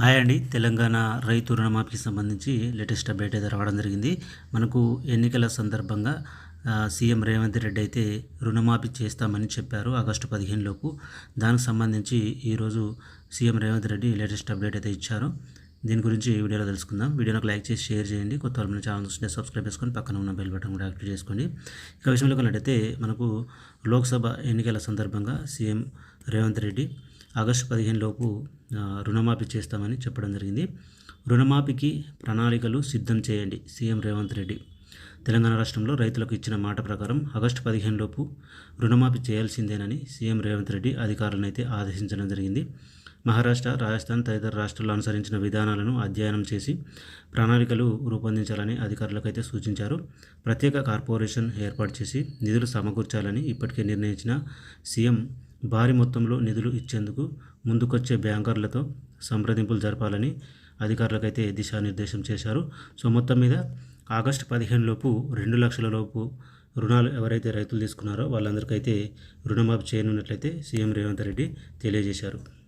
Hi అండి. తెలంగాణ రైతు రుణమాఫీకి సంబంధించి లేటెస్ట్ అప్డేట్ అయితే రావడం జరిగింది. మనకు ఎన్నికల సందర్భంగా సీఎం రేవంత్ రెడ్డి అయితే రుణమాఫీ చేస్తామని చెప్పారు ఆగస్టు పదిహేను లోపు. దానికి సంబంధించి ఈరోజు CM Revanth Reddy latest update అయితే ఇచ్చారు. దీని గురించి ఈ వీడియోలో తెలుసుకుందాం. వీడియోకి లైక్ చేసి షేర్ చేయండి. కొత్త వాళ్ళ మన ఛానల్ చూస్తే సబ్స్క్రైబ్ చేసుకొని పక్కన ఉన్న బెల్ బటన్ కూడా యాక్టివ్ చేసుకోండి. ఇక విషయంలో కొన్నట్టయితే మనకు లోక్సభ ఎన్నికల సందర్భంగా సీఎం రేవంత్ రెడ్డి ఆగస్టు పదిహేను లోపు రుణమాఫీ చేస్తామని చెప్పడం జరిగింది. రుణమాఫీకి ప్రణాళికలు సిద్ధం చేయండి సీఎం రేవంత్ రెడ్డి. తెలంగాణ రాష్ట్రంలో రైతులకు ఇచ్చిన మాట ప్రకారం ఆగస్టు పదిహేను లోపు రుణమాఫీ చేయాల్సిందేనని సీఎం రేవంత్ రెడ్డి అధికారులను అయితే ఆదేశించడం జరిగింది. మహారాష్ట్ర రాజస్థాన్ తదితర రాష్ట్రాల్లో అనుసరించిన విధానాలను అధ్యయనం చేసి ప్రణాళికలు రూపొందించాలని అధికారులకు అయితే సూచించారు. ప్రత్యేక కార్పొరేషన్ ఏర్పాటు చేసి నిధులు సమకూర్చాలని ఇప్పటికే నిర్ణయించిన సీఎం భారీ మొత్తంలో నిధులు ఇచ్చేందుకు ముందుకొచ్చే బ్యాంకర్లతో సంప్రదింపులు జరపాలని అధికారులకైతే దిశానిర్దేశం చేశారు. సో మొత్తం మీద ఆగస్టు పదిహేను లోపు రెండు లక్షల లోపు రుణాలు ఎవరైతే రైతులు తీసుకున్నారో వాళ్ళందరికైతే రుణమాఫీ చేయనున్నట్లయితే సీఎం రేవంత్ రెడ్డి తెలియజేశారు.